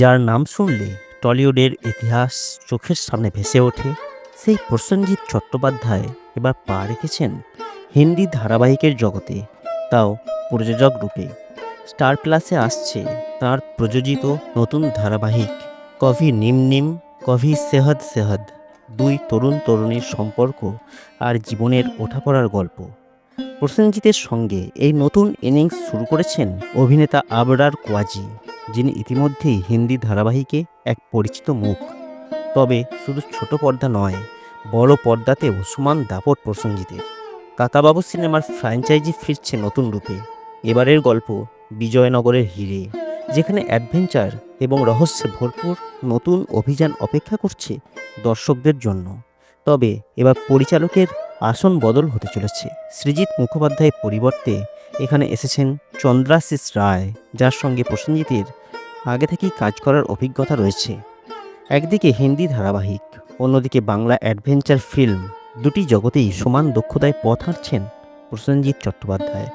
যার নাম শুনলে টলিউডের ইতিহাস চোখের সামনে ভেসে ওঠে, সেই প্রসেনজিৎ চট্টোপাধ্যায় এবার পা রেখেছেন হিন্দি ধারাবাহিকের জগতে, তাও প্রযোজক রূপে। স্টার প্লাসে আসছে তার প্রযোজিত নতুন ধারাবাহিক কভি নিম নিম, কভি সেহদ সেহদ, দুই তরুণ তরুণীর সম্পর্ক আর জীবনের ওঠাপড়ার গল্প। প্রসেনজিতের সঙ্গে এই নতুন ইনিংস শুরু করেছেন অভিনেতা আবরার কোয়াজি, যিনি ইতিমধ্যেই হিন্দি ধারাবাহিকে এক পরিচিত মুখ। তবে শুধু ছোট পর্দা নয়, বড় পর্দাতেও সমান দাপট প্রসেনজিতের। কাকাবাবু সিনেমার ফ্র্যাঞ্চাইজি ফিরছে নতুন রূপে। এবারের গল্প বিজয়নগরের হিরে, যেখানে অ্যাডভেঞ্চার এবং রহস্যে ভরপুর নতুন অভিযান অপেক্ষা করছে দর্শকদের জন্য। তবে এবার পরিচালকের আসন বদল হতে চলেছে। সৃজিৎ মুখোপাধ্যায়ের পরিবর্তে এখানে এসেছেন চন্দ্রাশিস রায়, যার সঙ্গে প্রসেনজিতের আগে থেকেই কাজ করার অভিজ্ঞতা রয়েছে। একদিকে হিন্দি ধারাবাহিক, অন্যদিকে বাংলা অ্যাডভেঞ্চার ফিল্ম, দুটি জগতেই সমান দক্ষতায় পথ হাঁটছেন প্রসেনজিৎ চট্টোপাধ্যায়।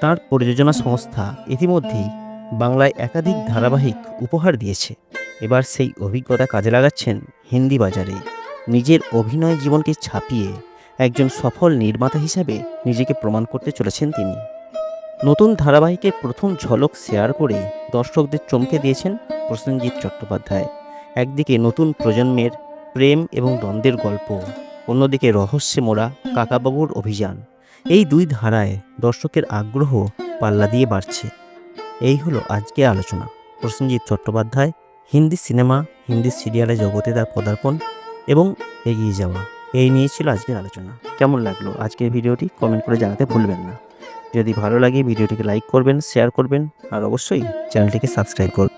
তার প্রযোজনা সংস্থা ইতিমধ্যেই বাংলায় একাধিক ধারাবাহিক উপহার দিয়েছে। এবার সেই অভিজ্ঞতা কাজে লাগাচ্ছেন হিন্দি বাজারে। নিজের অভিনয় জীবনকে ছাপিয়ে একজন সফল নির্মাতা হিসাবে নিজেকে প্রমাণ করতে চলেছেন তিনি। নতুন ধারাবাহিকের প্রথম ঝলক শেয়ার করে দর্শকদের চমকে দিয়েছেন প্রসেনজিৎ চট্টোপাধ্যায়। একদিকে নতুন প্রজন্মের প্রেম এবং দ্বন্দ্বের গল্প, অন্যদিকে রহস্যে মোড়া কাকাবাবুর অভিযান। এই দুই ধারায় দর্শকের আগ্রহ পাল্লা দিয়ে বাড়ছে। এই হলো আজকে আলোচনা। প্রসেনজিৎ চট্টোপাধ্যায়, হিন্দি সিনেমা, হিন্দি সিরিয়ালে জগতে তার পদার্পণ এবং এগিয়ে যাওয়া। এই নিয়ে ছিল আজকের আলোচনা। কেমন লাগল আজকের ভিডিওটি কমেন্ট করে জানাতে ভুলবেন না। যদি ভালো লাগে ভিডিওটিকে লাইক করবেন, শেয়ার করবেন, আর অবশ্যই চ্যানেলটিকে সাবস্ক্রাইব করবেন।